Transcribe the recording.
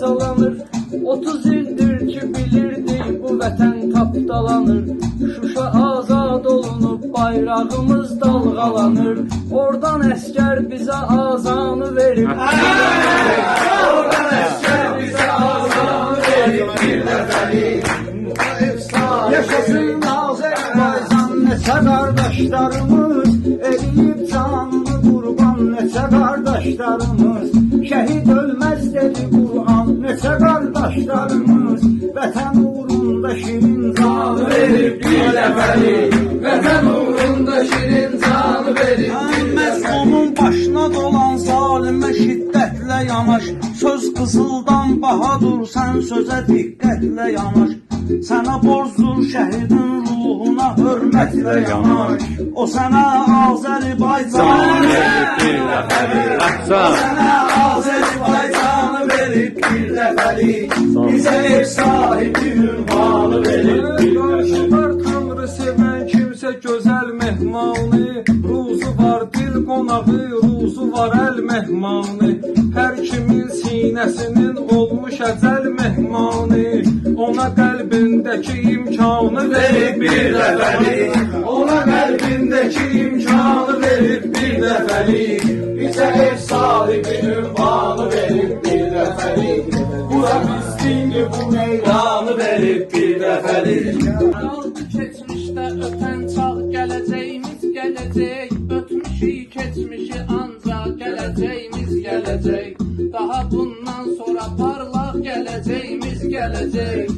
parçalanır 30 ildir ki bilirdik bu vətən tapdalanır. Şuşa azad olunub bayrağımız dalgalanır Oradan əskər bizə azanı verib. Oradan əskər bizə azanı verib bir vətəni Yaşasın Azərbaycan neçə qardaşlarımız. Eləyib canını qurban neçə qardaşlarımız. Şəhid ölməz dedi Qur'an neçə qardaşlarımız Vətən uğrunda şirin canı verib bir dəfəlik Vətən uğrunda şirin canı verib Məzlumun başına dolan zalimə şiddətlə yanaş. Söz qızıldan bahadur, sən sözə diqqətlə yanaş. Sənə borcdur şəhidin ruhuna hörmətlə yanaş. O sənə Azərbaycan Sənə Verib bir dəfəlik Bizə ev sahibi ünvanı verib bir Qarşılar tanrı sevən kimsə gözəl mehmanı. Ruzu var dil qonağı, ruzu var əl mehmanı. Hər kimin sinəsinin olmuş əcəl mehmanı. Ona qəlbindəki imkanı verib bir dəfəlik Ona qəlbindəki imkanı verib bir dəfəlik Bizə ev sahibi dəfəlik Bizdir bu meydanı verib bir Qaldı keçmişdə ötən çağ gələcəyimiz gələcək Ötmüşü keçmişi ancaq gələcəyimiz gələcək Daha bundan sonra parlaq gələcəyimiz gələcək